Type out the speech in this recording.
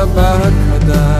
Shabbat Kadar.